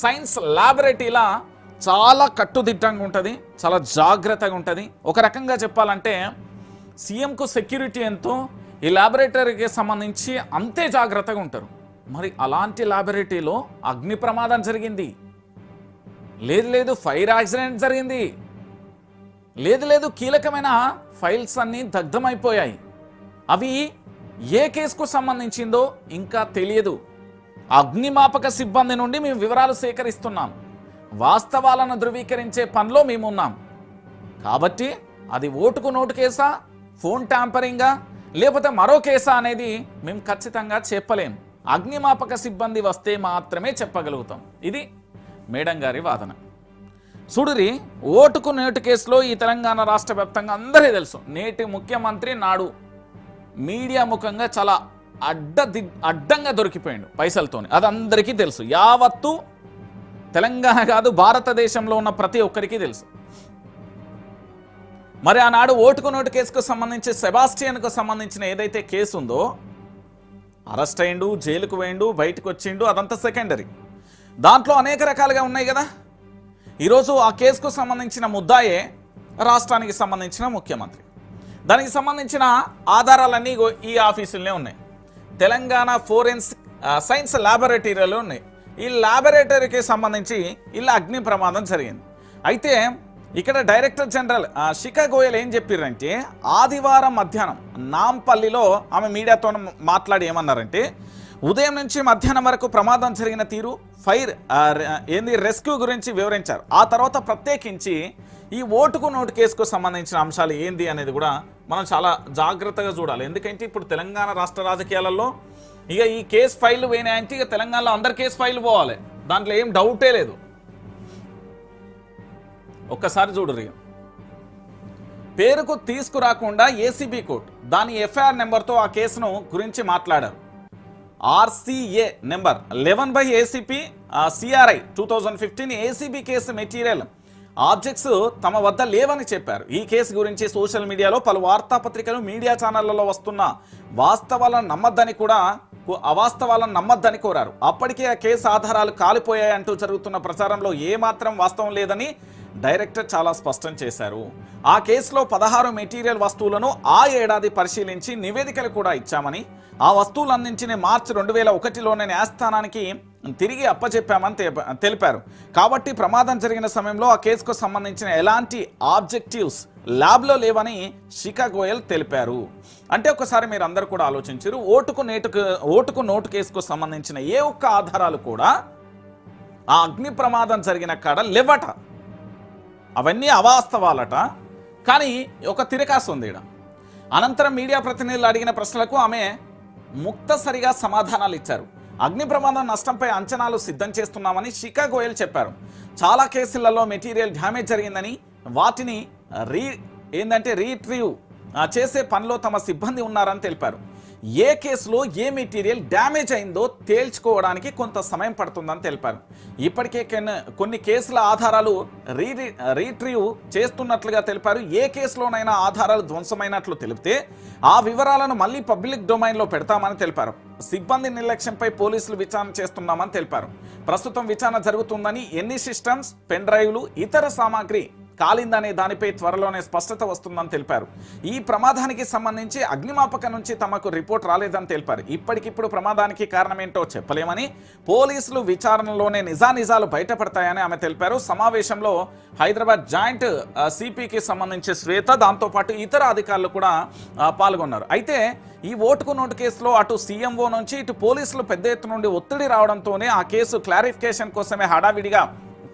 Science ల్యాబొరేటరీలా చాలా కట్టుదిట్టంగా ఉంటుంది చాలా జాగ్రత్తగా ఉంటుంది. ఒక రకంగా చెప్పాలంటే సీఎంకు సెక్యూరిటీ ఎంతో ఈ ల్యాబొరేటరీకి సంబంధించి అంతే జాగ్రత్తగా ఉంటారు. మరి అలాంటి ల్యాబొరేటరీలో అగ్ని ప్రమాదం జరిగింది. లేదు లేదు ఫైర్ యాక్సిడెంట్ జరిగింది. లేదు లేదు కీలకమైన ఫైల్స్ అన్నీ దగ్ధమైపోయాయి. అవి ఏ కేసుకు సంబంధించిందో ఇంకా తెలియదు. అగ్నిమాపక సిబ్బంది నుండి మేము వివరాలు సేకరిస్తున్నాం. వాస్తవాలను ధృవీకరించే పనిలో మేమున్నాం. కాబట్టి అది ఓటుకు నోటు కేసా ఫోన్ ట్యాంపరింగా లేకపోతే మరో కేసా అనేది మేము ఖచ్చితంగా చెప్పలేం. అగ్నిమాపక సిబ్బంది వస్తే మాత్రమే చెప్పగలుగుతాం. ఇది మేడం గారి వాదన. చూడురి ఓటుకు నేటు కేసులో ఈ తెలంగాణ రాష్ట్ర వ్యాప్తంగా అందరికీ తెలుసు. నేటి ముఖ్యమంత్రి నాడు మీడియా ముఖంగా చాలా అడ్డ ది- అడ్డంగా దొరికిపోయాడు పైసలతోని. అది అందరికీ తెలుసు. యావత్తు తెలంగాణ కాదు భారతదేశంలో ఉన్న ప్రతి ఒక్కరికి తెలుసు. మరి ఆనాడు ఓటుకు నోటు కేసుకు సంబంధించి సెబాస్టియన్కు సంబంధించిన ఏదైతే కేసు ఉందో అరెస్ట్ అయిండు జైలుకు వేయండు బయటకు వచ్చిండు అదంతా సెకండరీ. దాంట్లో అనేక రకాలుగా ఉన్నాయి కదా. ఈరోజు ఆ కేసుకు సంబంధించిన ముద్దాయే రాష్ట్రానికి సంబంధించిన ముఖ్యమంత్రి. దానికి సంబంధించిన ఆధారాలన్నీ ఈ ఆఫీసులనే ఉన్నాయి. తెలంగాణ ఫోరెన్సిక్ సైన్స్ ల్యాబొరేటరీలో ఉన్నాయి. ఈ ల్యాబొరేటరీకి సంబంధించి ఇలా అగ్ని ప్రమాదం జరిగింది. అయితే ఇక్కడ డైరెక్టర్ జనరల్ శిఖా గోయల్ ఏం చెప్పారంటే ఆదివారం మధ్యాహ్నం నాంపల్లిలో ఆమె మీడియాతో మాట్లాడి ఏమన్నారంటే ఉదయం నుంచి మధ్యాహ్నం వరకు ప్రమాదం జరిగిన తీరు ఫైర్ ఏంది రెస్క్యూ గురించి వివరించారు. ఆ తర్వాత ప్రత్యేకించి ఈ ఓటుకు నోటు కేసుకు సంబంధించిన అంశాలు ఏంది అనేది కూడా మనం చాలా జాగ్రత్తగా చూడాలి. ఎందుకంటే ఇప్పుడు తెలంగాణ రాష్ట్ర రాజకీయాలలో ఇక ఈ కేసు ఫైల్ పోయినాయంటే ఇక తెలంగాణలో అందరి కేసు ఫైల్ పోవాలి. దాంట్లో ఏం డౌటే లేదు. ఒక్కసారి చూడరు ఇక. పేరుకు తీసుకురాకుండా ఏసీబీ కోర్టు దాని ఎఫ్ఐఆర్ నెంబర్తో ఆ కేసును గురించి మాట్లాడారు. RCA number eleven by ACP CRI two thousand fifteen ACB case material objects తమ వద్ద లేవని చెప్పారు. ఈ కేసు గురించి సోషల్ మీడియాలో పలు వార్తాపత్రికలు మీడియా ఛానళ్ళలో వస్తున్న వాస్తవాలను నమ్మద్దని కూడా అవాస్తవాలను నమ్మద్దని కోరారు. అప్పటికే ఆ కేసు ఆధారాలు కాలిపోయాయంటూ జరుగుతున్న ప్రచారంలో ఏమాత్రం వాస్తవం లేదని డైరెక్టర్ చాలా స్పష్టం చేశారు. ఆ కేసులో పదహారు మెటీరియల్ వస్తువులను ఆ ఏడాది పరిశీలించి నివేదికలు కూడా ఇచ్చామని ఆ వస్తువులన్నింటినీ మార్చి రెండు వేల ఒకటిలోనే న్యాయస్థానానికి తిరిగి అప్పచెప్పామని తెలిపారు. కాబట్టి ప్రమాదం జరిగిన సమయంలో ఆ కేసుకు సంబంధించిన ఎలాంటి ఆబ్జెక్టివ్స్ ల్యాబ్లో లేవని శిఖా గోయల్ తెలిపారు. అంటే ఒకసారి మీరు అందరు కూడా ఆలోచించారు. ఓటుకు నేటుకు ఓటుకు నోటు కేసుకు సంబంధించిన ఏ ఒక్క ఆధారాలు కూడా ఆ అగ్ని ప్రమాదం జరిగిన కాడ లేవట. అవన్నీ అవాస్తవాలట. కానీ ఒక తిరకాసు ఉంది ఇక్కడ అనంతరం మీడియా ప్రతినిధులు అడిగిన ప్రశ్నలకు ఆమె ముక్తసరిగా సమాధానాలు ఇచ్చారు. అగ్ని ప్రమాదం నష్టంపై అంచనాలు సిద్ధం చేస్తున్నామని శిఖా గోయల్ చెప్పారు. చాలా కేసులలో మెటీరియల్ డ్యామేజ్ జరిగిందని వాటిని రీ ఏంటంటే రీట్రీవ్ చేసే పనిలో తమ సిబ్బంది ఉన్నారని తెలిపారు. ఏ కేసులో ఏ మెటీరియల్ డ్యామేజ్ అయిందో తేల్చుకోవడానికి కొంత సమయం పడుతుందని తెలిపారు. ఇప్పటికే కొన్ని- కొన్ని కేసుల ఆధారాలు రీ రీట్రీవ్ చేస్తున్నట్లుగా తెలిపారు. ఏ కేసులోనైనా ఆధారాలు ధ్వంసమైనట్లు తెలిపితే ఆ వివరాలను మళ్ళీ పబ్లిక్ డొమైన్లో పెడతామని తెలిపారు. సిబ్బంది నిర్లక్ష్యంపై పోలీసులు విచారణ చేస్తున్నామని తెలిపారు. ప్రస్తుతం విచారణ జరుగుతుందని ఎన్ని సిస్టమ్స్ పెన్ డ్రైవ్లు ఇతర సామాగ్రి కాలిందనే దానిపై త్వరలోనే స్పష్టత వస్తుందని తెలిపారు. ఈ ప్రమాదానికి సంబంధించి అగ్నిమాపక నుంచి తమకు రిపోర్ట్ రాలేదని తెలిపారు. ఇప్పటికిప్పుడు ప్రమాదానికి కారణమేంటో చెప్పలేమని పోలీసులు విచారణలోనే నిజానిజాలు బయటపడతాయని ఆమె తెలిపారు. సమావేశంలో హైదరాబాద్ జాయింట్ సిపికి సంబంధించి శ్వేత దాంతోపాటు ఇతర అధికారులు కూడా పాల్గొన్నారు. అయితే ఈ ఓటుకు నోటు కేసులో అటు సీఎంఓ నుంచి ఇటు పోలీసులు పెద్ద ఎత్తు నుండి ఒత్తిడి రావడంతోనే ఆ కేసు క్లారిఫికేషన్ కోసమే హడావిడిగా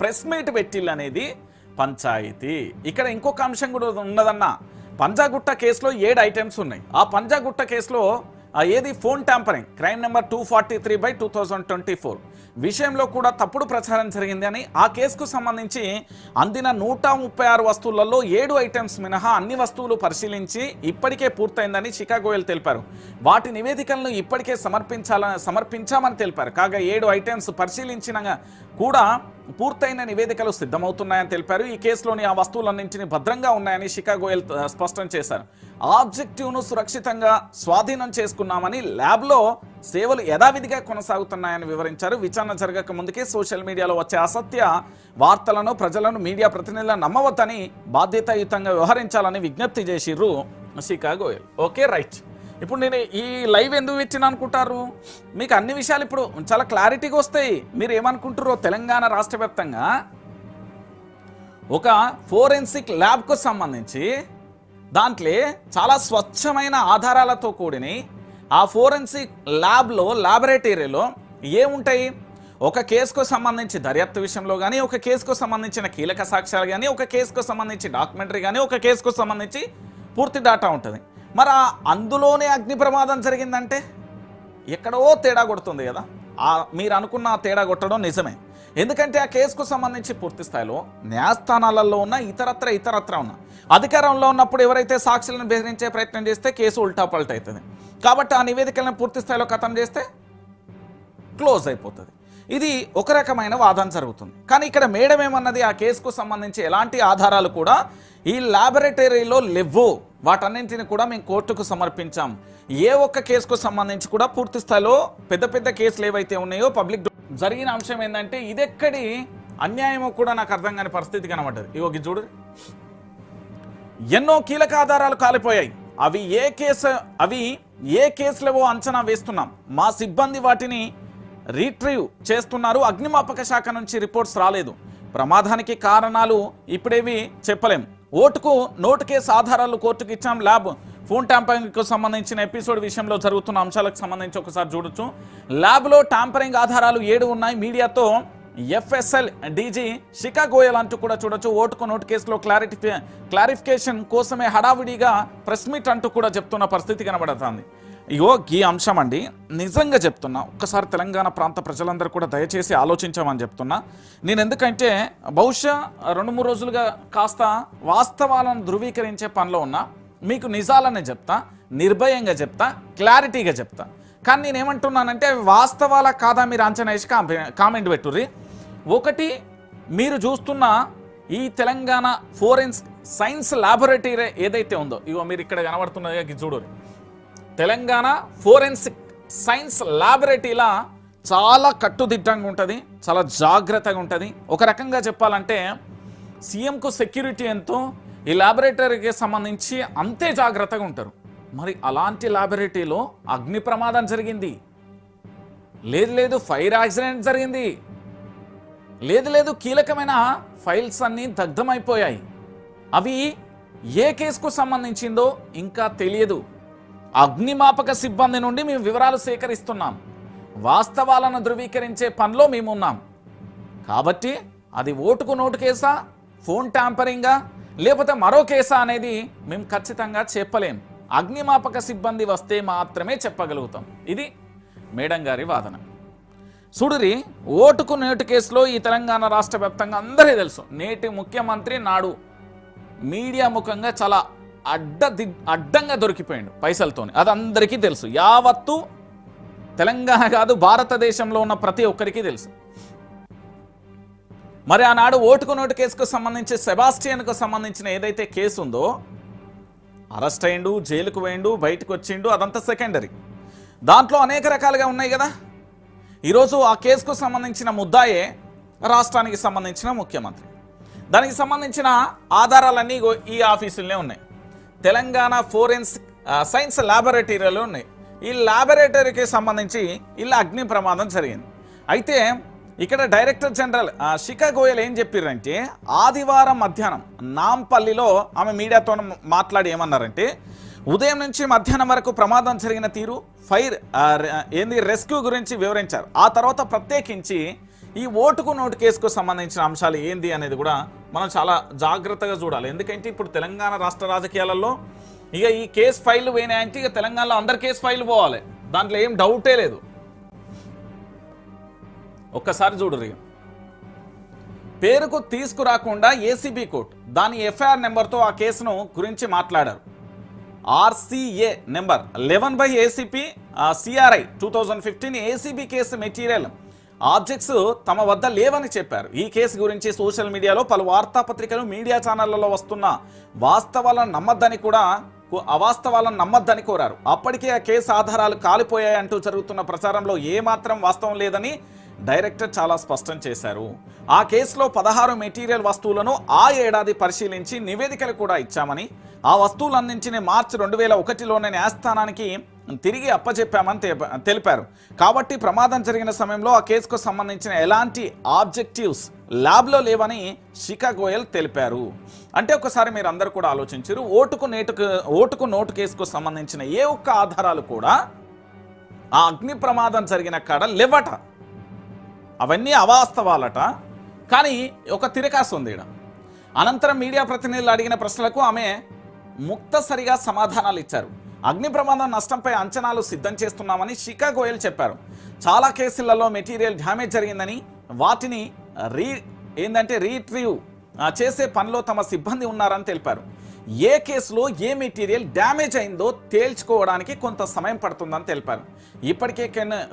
ప్రెస్ మీట్ పెట్టిల్లనేది పంచాయతీ. ఇక్కడ ఇంకొక అంశం కూడా ఉన్నదన్న. పంజాగుట్ట కేసులో ఏడు ఐటమ్స్ ఉన్నాయి. ఆ పంజాగుట్ట కేసులో ఏది? Phone tampering. Crime number two forty three by two thousand twenty four. విషయంలో కూడా తప్పుడు ప్రచారం జరిగిందని ఆ కేసుకు సంబంధించి అందిన నూట ముప్పై ఆరు వస్తువులలో ఏడు ఐటమ్స్ మినహా అన్ని వస్తువులు పరిశీలించి ఇప్పటికే పూర్తయిందని చికాగోయల్ తెలిపారు. వాటి నివేదికలను ఇప్పటికే సమర్పించాలని సమర్పించామని తెలిపారు. కాగా ఏడు ఐటమ్స్ పరిశీలించిన కూడా పూర్తయిన నివేదికలు సిద్ధమవుతున్నాయని తెలిపారు. ఈ కేసులోని ఆ వస్తువులన్నింటినీ భద్రంగా ఉన్నాయని శిఖా గోయల్ స్పష్టం చేశారు. ఆబ్జెక్టివ్ను సురక్షితంగా స్వాధీనం చేసుకున్నామని ల్యాబ్లో సేవలు యథావిధిగా కొనసాగుతున్నాయని వివరించారు. విచారణ జరగక ముందుకే సోషల్ మీడియాలో వచ్చే అసత్య వార్తలను ప్రజలను మీడియా ప్రతినిధులను నమ్మవద్దని బాధ్యతాయుతంగా వ్యవహరించాలని విజ్ఞప్తి చేసిర్రు శిఖా గోయల్ ఓకే రైట్. ఇప్పుడు నేను ఈ లైవ్ ఎందుకు పెట్టిన అనుకుంటారు? మీకు అన్ని విషయాలు ఇప్పుడు చాలా క్లారిటీగా వస్తాయి. మీరు ఏమనుకుంటారో తెలంగాణ రాష్ట్ర వ్యాప్తంగా? ఒక ఫోరెన్సిక్ ల్యాబ్కు సంబంధించి దాంట్లో చాలా స్వచ్ఛమైన ఆధారాలతో కూడిని ఆ ఫోరెన్సిక్ ల్యాబ్లో ల్యాబొరేటరీలో ఏముంటాయి? ఒక కేసుకు సంబంధించి దర్యాప్తు విషయంలో కానీ ఒక కేసుకు సంబంధించిన కీలక సాక్ష్యాలు కానీ ఒక కేసుకు సంబంధించి డాక్యుమెంటరీ కానీ ఒక కేసుకు సంబంధించి పూర్తి డాటా ఉంటుంది. మరి అందులోనే అగ్ని ప్రమాదం జరిగిందంటే? ఎక్కడో తేడా కొడుతుంది కదా. ఆ మీరు అనుకున్న ఆ తేడా కొట్టడం నిజమే. ఎందుకంటే ఆ కేసుకు సంబంధించి పూర్తి స్థాయిలో న్యాయస్థానాలలో ఉన్న ఇతరత్ర ఇతరత్ర ఉన్న అధికారంలో ఉన్నప్పుడు ఎవరైతే సాక్షులను బెదిరించే ప్రయత్నం చేస్తే కేసు ఉల్టాపల్ట అవుతుంది. కాబట్టి ఆ నివేదికలను పూర్తి స్థాయిలో ఖతం చేస్తే క్లోజ్ అయిపోతుంది. ఇది ఒక రకమైన వాదన జరుగుతుంది. కానీ ఇక్కడ మేడం ఏమన్నది ఆ కేసుకు సంబంధించి ఎలాంటి ఆధారాలు కూడా ఈ ల్యాబొరేటరీలో లేవు. వాటన్నింటిని కూడా మేము కోర్టుకు సమర్పించాం. ఏ ఒక్క కేసుకు సంబంధించి కూడా పూర్తి స్థాయిలో పెద్ద పెద్ద కేసులు ఏవైతే ఉన్నాయో పబ్లిక్ జరిగిన అంశం ఏంటంటే ఇదెక్కడి అన్యాయమో కూడా నాకు అర్థం కాని పరిస్థితి కనబడ్డది. ఇగో చూడు. ఎన్నో కీలక ఆధారాలు కాలిపోయాయి. అవి ఏ కేసు అవి ఏ కేసులవో అంచనా వేస్తున్నాం. మా సిబ్బంది వాటిని రీట్రీవ్ చేస్తున్నారు. అగ్నిమాపక శాఖ నుంచి రిపోర్ట్స్ రాలేదు. ప్రమాదానికి కారణాలు ఇప్పుడేవి చెప్పలేం. ఓటుకు నోటు కేసు ఆధారాలు కోర్టుకు ఇచ్చాం ల్యాబ్ ఫోన్ ట్యాంపరింగ్కు సంబంధించిన ఎపిసోడ్ విషయంలో జరుగుతున్న అంశాలకు సంబంధించి ఒకసారి చూడొచ్చు. ల్యాబ్లో ట్యాంపరింగ్ ఆధారాలు ఏడు ఉన్నాయి. మీడియాతో ఎఫ్ఎస్ఎల్ డీజీ శిఖా గోయల్ అంటూ కూడా చూడొచ్చు. ఓటుకు నోటు కేసులో క్లారిటీ క్లారిఫికేషన్ కోసమే హడావిడిగా ప్రెస్ మీట్ అంటూ కూడా చెప్తున్న పరిస్థితి కనబడుతుంది. ఇగో ఈ అంశం అండి నిజంగా చెప్తున్నా ఒక్కసారి తెలంగాణ ప్రాంత ప్రజలందరూ కూడా దయచేసి ఆలోచించామని చెప్తున్నా. నేను ఎందుకంటే బహుశా రెండు మూడు రోజులుగా కాస్త వాస్తవాలను ధృవీకరించే పనిలో ఉన్నా మీకు నిజాలనే చెప్తా నిర్భయంగా చెప్తా క్లారిటీగా చెప్తా. కానీ నేను ఏమంటున్నానంటే వాస్తవాల కాదా మీరు అంచనా వేసి కామెంట్ పెట్టుర్రి. ఒకటి మీరు చూస్తున్న ఈ తెలంగాణ ఫోరెన్స్ సైన్స్ ల్యాబొరేటరీ ఏదైతే ఉందో ఇగో మీరు ఇక్కడ కనబడుతున్నది ఇది తెలంగాణ ఫోరెన్సిక్ సైన్స్ ల్యాబొరేటరీలా చాలా కట్టుదిట్టంగా ఉంటుంది చాలా జాగ్రత్తగా ఉంటుంది. ఒక రకంగా చెప్పాలంటే సీఎంకు సెక్యూరిటీ ఎంతో ఈ ల్యాబొరేటరీకి సంబంధించి అంతే జాగ్రత్తగా ఉంటారు. మరి అలాంటి ల్యాబొరేటరీలో అగ్ని ప్రమాదం జరిగింది. లేదు లేదు ఫైర్ యాక్సిడెంట్ జరిగింది. లేదు లేదు కీలకమైన ఫైల్స్ అన్నీ దగ్ధమైపోయాయి. అవి ఏ కేసుకు సంబంధించిందో ఇంకా తెలియదు. అగ్నిమాపక సిబ్బంది నుండి మేము వివరాలు సేకరిస్తున్నాం. వాస్తవాలను ధృవీకరించే పనిలో మేమున్నాం. కాబట్టి అది ఓటుకు నోటు కేసా ఫోన్ ట్యాంపరింగా లేకపోతే మరో కేసా అనేది మేము ఖచ్చితంగా చెప్పలేం. అగ్నిమాపక సిబ్బంది వస్తే మాత్రమే చెప్పగలుగుతాం. ఇది మేడం గారి వాదన. చూడురి ఓటుకు నేటు కేసులో ఈ తెలంగాణ రాష్ట్ర వ్యాప్తంగా అందరికీ తెలుసు. నేటి ముఖ్యమంత్రి నాడు మీడియా ముఖంగా చాలా అడ్డ ది- అడ్డంగా దొరికిపోయిండు పైసలతోని. అది అందరికీ తెలుసు. యావత్తు తెలంగాణ కాదు భారతదేశంలో ఉన్న ప్రతి ఒక్కరికి తెలుసు. మరి ఆనాడు ఓటుకు నోటు కేసుకు సంబంధించి సెబాస్టియన్కు సంబంధించిన ఏదైతే కేసు ఉందో అరెస్ట్ అయిండు జైలుకు పోయిండు బయటకు వచ్చిండు అదంతా సెకండరీ. దాంట్లో అనేక రకాలుగా ఉన్నాయి కదా. ఈరోజు ఆ కేసుకు సంబంధించిన ముద్దాయే రాష్ట్రానికి సంబంధించిన ముఖ్యమంత్రి. దానికి సంబంధించిన ఆధారాలన్నీ ఈ ఆఫీసులనే ఉన్నాయి. తెలంగాణ ఫోరెన్స్ సైన్స్ ల్యాబొరేటరీలో ఉన్నాయి. ఈ ల్యాబొరేటరీకి సంబంధించి ఇలా అగ్ని ప్రమాదం జరిగింది. అయితే ఇక్కడ డైరెక్టర్ జనరల్ శిఖా గోయల్ ఏం చెప్పారంటే ఆదివారం మధ్యాహ్నం నాంపల్లిలో ఆమె మీడియాతో మాట్లాడి ఏమన్నారంటే ఉదయం నుంచి మధ్యాహ్నం వరకు ప్రమాదం జరిగిన తీరు ఫైర్ ఏంది రెస్క్యూ గురించి వివరించారు. ఆ తర్వాత ప్రత్యేకించి ఈ ఓటుకు నోటు కేసుకు సంబంధించిన అంశాలు ఏంది అనేది కూడా మనం చాలా జాగ్రత్తగా చూడాలి. ఎందుకంటే ఇప్పుడు తెలంగాణ రాష్ట్ర రాజకీయాలలో ఇక ఈ కేసు ఫైల్ పోయినాయంటే ఇక తెలంగాణలో అందరి కేసు ఫైల్ పోవాలి. దాంట్లో ఏం డౌటే లేదు. ఒక్కసారి చూడరు ఇక. పేరుకు తీసుకురాకుండా ఏసీబీ కోర్టు దాని ఎఫ్ఐఆర్ నెంబర్తో ఆ కేసును గురించి మాట్లాడారు. RCA number eleven by ACP CRI two thousand fifteen ACB case material. Objects తమ వద్ద లేవని చెప్పారు. ఈ కేసు గురించి సోషల్ మీడియాలో పలు వార్తాపత్రికలు మీడియా ఛానళ్ళలో వస్తున్న వాస్తవాలను నమ్మద్దని కూడా అవాస్తవాలను నమ్మద్దని కోరారు. అప్పటికే ఆ కేసు ఆధారాలు కాలిపోయాయంటూ జరుగుతున్న ప్రచారంలో ఏమాత్రం వాస్తవం లేదని డైరెక్టర్ చాలా స్పష్టం చేశారు. ఆ కేసులో పదహారు మెటీరియల్ వస్తువులను ఆ ఏడాది పరిశీలించి నివేదికలు కూడా ఇచ్చామని ఆ వస్తువులన్నింటినీ మార్చి రెండు వేల ఒకటిలోనే న్యాయస్థానానికి తిరిగి అప్పచెప్పామని తెలిపారు. కాబట్టి ప్రమాదం జరిగిన సమయంలో ఆ కేసుకు సంబంధించిన ఎలాంటి ఆబ్జెక్టివ్స్ ల్యాబ్లో లేవని శిఖా గోయల్ తెలిపారు. అంటే ఒకసారి మీరు అందరూ కూడా ఆలోచించారు. ఓటుకు నేటుకు ఓటుకు నోటు కేసుకు సంబంధించిన ఏ ఒక్క ఆధారాలు కూడా ఆ అగ్ని ప్రమాదం జరిగిన కాడ లేవట. అవన్నీ అవాస్తవాలట. కానీ ఒక తిరకాసు ఉంది ఇక్కడ అనంతరం మీడియా ప్రతినిధులు అడిగిన ప్రశ్నలకు ఆమె ముక్తసరిగా సమాధానాలు ఇచ్చారు. అగ్ని ప్రమాదం నష్టంపై అంచనాలు సిద్ధం చేస్తున్నామని షికా గోయల్ చెప్పారు. చాలా కేసులలో మెటీరియల్ డ్యామేజ్ జరిగిందని వాటిని రీ ఏంటంటే రీట్రీవ్ ఆ, చేసే పనిలో తమ సిబ్బంది ఉన్నారని తెలిపారు. ఏ కేసులో ఏ మెటీరియల్ డ్యామేజ్ అయిందో తేల్చుకోవడానికి కొంత సమయం పడుతుందని తెలిపారు. ఇప్పటికే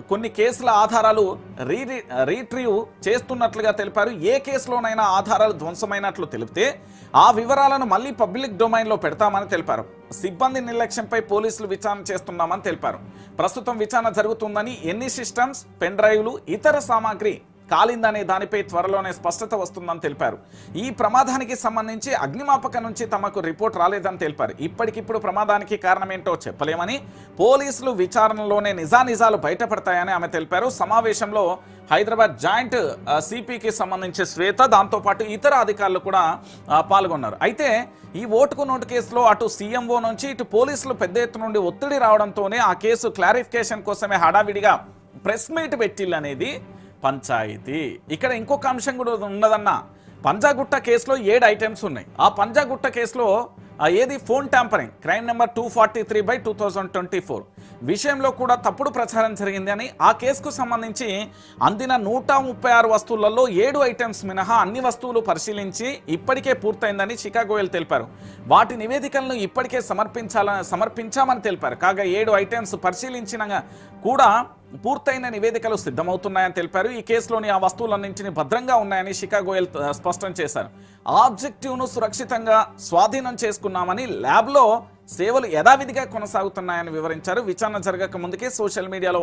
కొన్ని కేసుల ఆధారాలు రీ రీట్రీవ్ చేస్తున్నట్లుగా తెలిపారు. ఏ కేసులోనైనా ఆధారాలు ధ్వంసమైనట్లు తెలిపితే ఆ వివరాలను మళ్ళీ పబ్లిక్ డొమైన్లో పెడతామని తెలిపారు. సిబ్బంది నిర్లక్ష్యంపై పోలీసులు విచారణ చేస్తున్నామని తెలిపారు. ప్రస్తుతం విచారణ జరుగుతుందని ఎన్ని సిస్టమ్స్ పెన్ డ్రైవ్లు ఇతర సామాగ్రి కాలిందనే దానిపై త్వరలోనే స్పష్టత వస్తుందని తెలిపారు. ఈ ప్రమాదానికి సంబంధించి అగ్నిమాపక నుంచి తమకు రిపోర్ట్ రాలేదని తెలిపారు. ఇప్పటికిప్పుడు ప్రమాదానికి కారణమేంటో చెప్పలేమని పోలీసులు విచారణలోనే నిజానిజాలు బయటపడతాయని ఆమె తెలిపారు. సమావేశంలో హైదరాబాద్ జాయింట్ సిపికి సంబంధించి శ్వేత దాంతోపాటు ఇతర అధికారులు కూడా పాల్గొన్నారు. అయితే ఈ ఓటుకు నోటు కేసులో అటు సీఎంఓ నుంచి ఇటు పోలీసులు పెద్ద ఎత్తున నుండి ఒత్తిడి రావడంతోనే ఆ కేసు క్లారిఫికేషన్ కోసమే హడావిడిగా ప్రెస్ మీట్ పెట్టిల్లు అనేది పంచాయతీ. ఇక్కడ ఇంకొక అంశం కూడా ఉన్నదన్న పంజాగుట్ట కేసులో ఏడు ఐటమ్స్ ఉన్నాయి. ఆ పంజాగుట్ట కేసులో ఏది phone tampering crime number two forty three by two thousand twenty four. విషయంలో కూడా తప్పుడు ప్రచారం జరిగింది అని ఆ కేసుకు సంబంధించి అందిన నూట ముప్పై ఆరు వస్తువులలో ఏడు ఐటమ్స్ మినహా అన్ని వస్తువులు పరిశీలించి ఇప్పటికే పూర్తయిందని చికాగోయల్ తెలిపారు. వాటి నివేదికలను ఇప్పటికే సమర్పించాలని సమర్పించామని తెలిపారు. కాగా ఏడు ఐటమ్స్ పరిశీలించిన కూడా పూర్తయిన నివేదికలు సిద్ధమవుతున్నాయని తెలిపారు. ఈ కేసులోని ఆ వస్తువులన్నింటినీ భద్రంగా ఉన్నాయని షికాగోయల్ స్పష్టం చేశారు. ఆబ్జెక్టివ్ను సురక్షితంగా స్వాధీనం చేసుకున్నామని ల్యాబ్లో సేవలు యథావిధిగా కొనసాగుతున్నాయని వివరించారు. విచారణ జరగక ముందుకే సోషల్ మీడియాలో